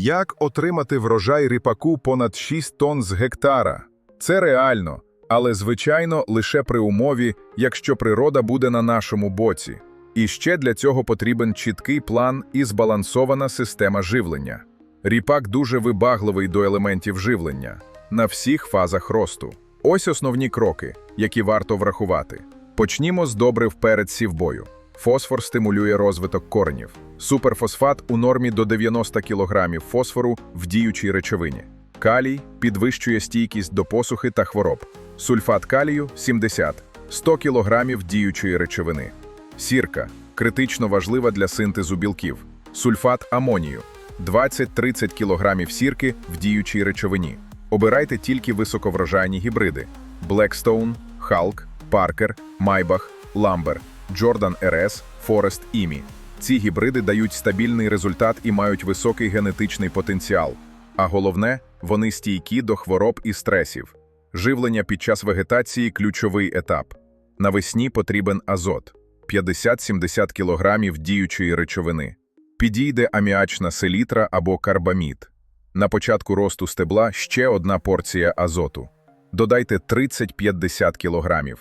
Як отримати врожай ріпаку понад 6 тонн з гектара? Це реально, але звичайно лише при умові, якщо природа буде на нашому боці. І ще для цього потрібен чіткий план і збалансована система живлення. Ріпак дуже вибагливий до елементів живлення на всіх фазах росту. Ось основні кроки, які варто врахувати. Почнімо з добрив перед сівбою. Фосфор стимулює розвиток коренів. Суперфосфат у нормі до 90 кг фосфору в діючій речовині. Калій підвищує стійкість до посухи та хвороб. Сульфат калію 70 100 кг діючої речовини. Сірка критично важлива для синтезу білків. Сульфат амонію 20-30 кг сірки в діючій речовині. Обирайте тільки високоврожайні гібриди: Blackstone, Hulk, Parker, Maybach, Lumber, Jordan RS, Forest IMI. Ці гібриди дають стабільний результат і мають високий генетичний потенціал. А головне, вони стійкі до хвороб і стресів. Живлення під час вегетації ключовий етап. Навесні потрібен азот 50-70 кг діючої речовини. Підійде аміачна селітра або карбамід. На початку росту стебла ще одна порція азоту. Додайте 30-50 кг.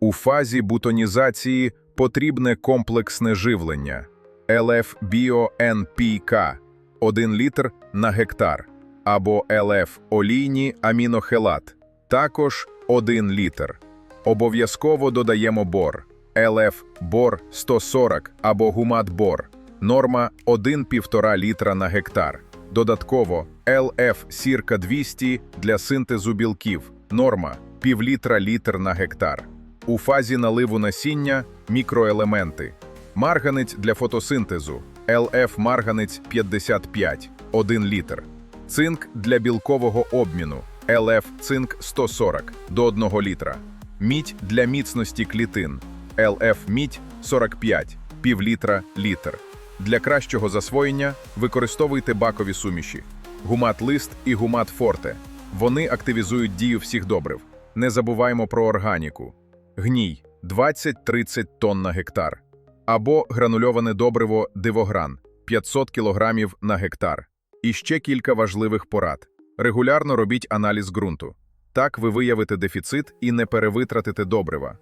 У фазі бутонізації потрібне комплексне живлення LF Bio NPK 1 літр на гектар або LF олійні амінохелат також 1 літр. Обов'язково додаємо бор LF бор 140 або гумат бор. Норма 1,5 літра на гектар. Додатково LF сірка 200 для синтезу білків. Норма пів літра літр на гектар. У фазі наливу насіння мікроелементи. Марганець для фотосинтезу LF марганець 55 1 літр. Цинк для білкового обміну LF цинк 140 до 1 літра. Мідь для міцності клітин LF мідь 45 пів літра літр. Для кращого засвоєння використовуйте бакові суміші гумат лист і гумат форте. Вони активізують дію всіх добрив. Не забуваємо про органіку. Гній 20-30 тонн на гектар. Або гранульоване добриво дивогран 500 кг на гектар. І ще кілька важливих порад. Регулярно робіть аналіз ґрунту. Так ви виявите дефіцит і не перевитратите добрива.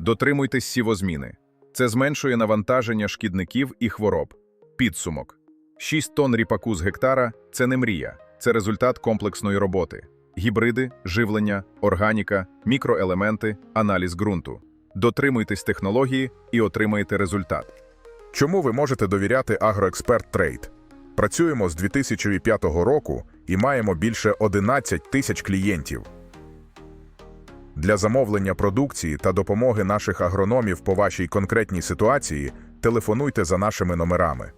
Дотримуйтесь сівозміни. Це зменшує навантаження шкідників і хвороб. Підсумок. 6 тонн ріпаку з гектара – це не мрія, це результат комплексної роботи. Гібриди, живлення, органіка, мікроелементи, аналіз ґрунту. Дотримуйтесь технології і отримаєте результат. Чому ви можете довіряти Агроексперт Трейд? Працюємо з 2005 року і маємо більше 11 тисяч клієнтів. Для замовлення продукції та допомоги наших агрономів по вашій конкретній ситуації телефонуйте за нашими номерами.